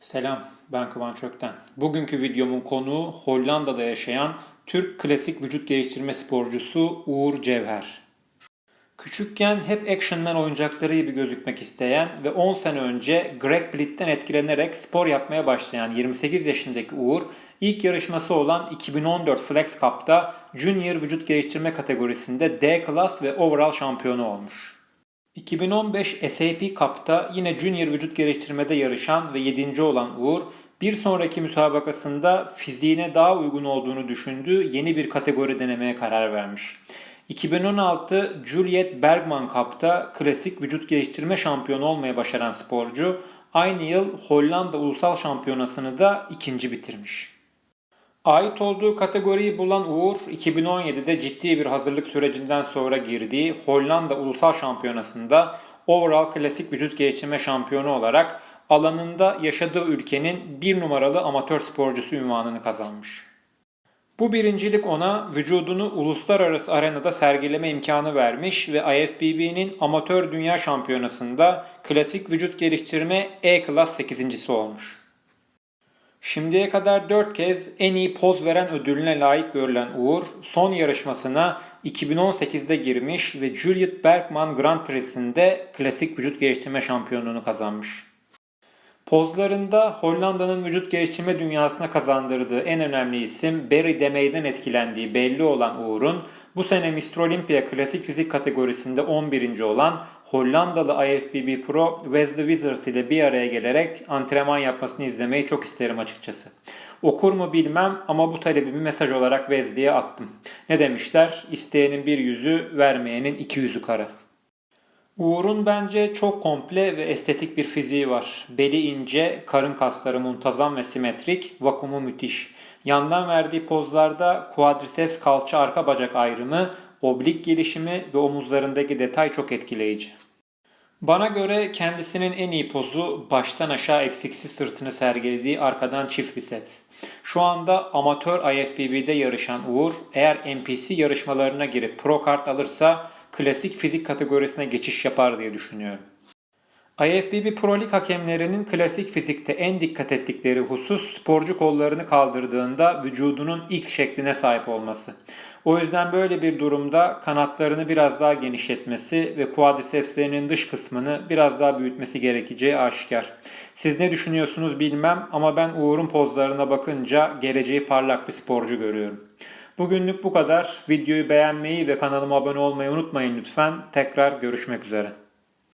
Selam, ben Kıvanç Ökten. Bugünkü videomun konuğu Hollanda'da yaşayan Türk klasik vücut geliştirme sporcusu Uğur Cevher. Küçükken hep Action Man oyuncakları gibi gözükmek isteyen ve 10 sene önce Greg Blitz'ten etkilenerek spor yapmaya başlayan 28 yaşındaki Uğur, ilk yarışması olan 2014 Flex Cup'ta Junior vücut geliştirme kategorisinde D Class ve Overall şampiyonu olmuş. 2015 SAP Cup'ta yine Junior vücut geliştirmede yarışan ve 7. olan Uğur, bir sonraki müsabakasında fiziğine daha uygun olduğunu düşündüğü yeni bir kategori denemeye karar vermiş. 2016 Juliet Bergman Cup'ta klasik vücut geliştirme şampiyonu olmayı başaran sporcu, aynı yıl Hollanda Ulusal Şampiyonası'nı da ikinci bitirmiş. Ait olduğu kategoriyi bulan Uğur, 2017'de ciddi bir hazırlık sürecinden sonra girdiği Hollanda Ulusal Şampiyonası'nda Overall Klasik Vücut Geliştirme Şampiyonu olarak alanında yaşadığı ülkenin bir numaralı amatör sporcusu ünvanını kazanmış. Bu birincilik ona vücudunu uluslararası arenada sergileme imkanı vermiş ve IFBB'nin amatör dünya şampiyonasında klasik vücut geliştirme E-Class 8.si olmuş. Şimdiye kadar 4 kez en iyi poz veren ödülüne layık görülen Uğur, son yarışmasına 2018'de girmiş ve Juliet Bergman Grand Prix'sinde klasik vücut geliştirme şampiyonluğunu kazanmış. Pozlarında Hollanda'nın vücut geliştirme dünyasına kazandırdığı en önemli isim Barry Demey'den etkilendiği belli olan Uğur'un bu sene Mr. Olympia klasik fizik kategorisinde 11. olan Hollandalı IFBB Pro Wesley Wizards ile bir araya gelerek antrenman yapmasını izlemeyi çok isterim açıkçası. Okur mu bilmem ama bu talebimi mesaj olarak Wesley'e attım. Ne demişler? İsteyenin bir yüzü, vermeyenin iki yüzü kara. Uğur'un bence çok komple ve estetik bir fiziği var. Beli ince, karın kasları muntazam ve simetrik, vakumu müthiş. Yandan verdiği pozlarda quadriceps kalça arka bacak ayrımı, oblik gelişimi ve omuzlarındaki detay çok etkileyici. Bana göre kendisinin en iyi pozu baştan aşağı eksiksiz sırtını sergilediği arkadan çift biceps. Şu anda amatör IFBB'de yarışan Uğur eğer NPC yarışmalarına girip pro kart alırsa klasik fizik kategorisine geçiş yapar diye düşünüyorum. IFBB Pro Lig hakemlerinin klasik fizikte en dikkat ettikleri husus sporcu kollarını kaldırdığında vücudunun X şekline sahip olması. O yüzden böyle bir durumda kanatlarını biraz daha genişletmesi ve quadricepslerinin dış kısmını biraz daha büyütmesi gerekeceği aşikar. Siz ne düşünüyorsunuz bilmem ama ben Uğur'un pozlarına bakınca geleceği parlak bir sporcu görüyorum. Bugünlük bu kadar. Videoyu beğenmeyi ve kanalıma abone olmayı unutmayın lütfen. Tekrar görüşmek üzere.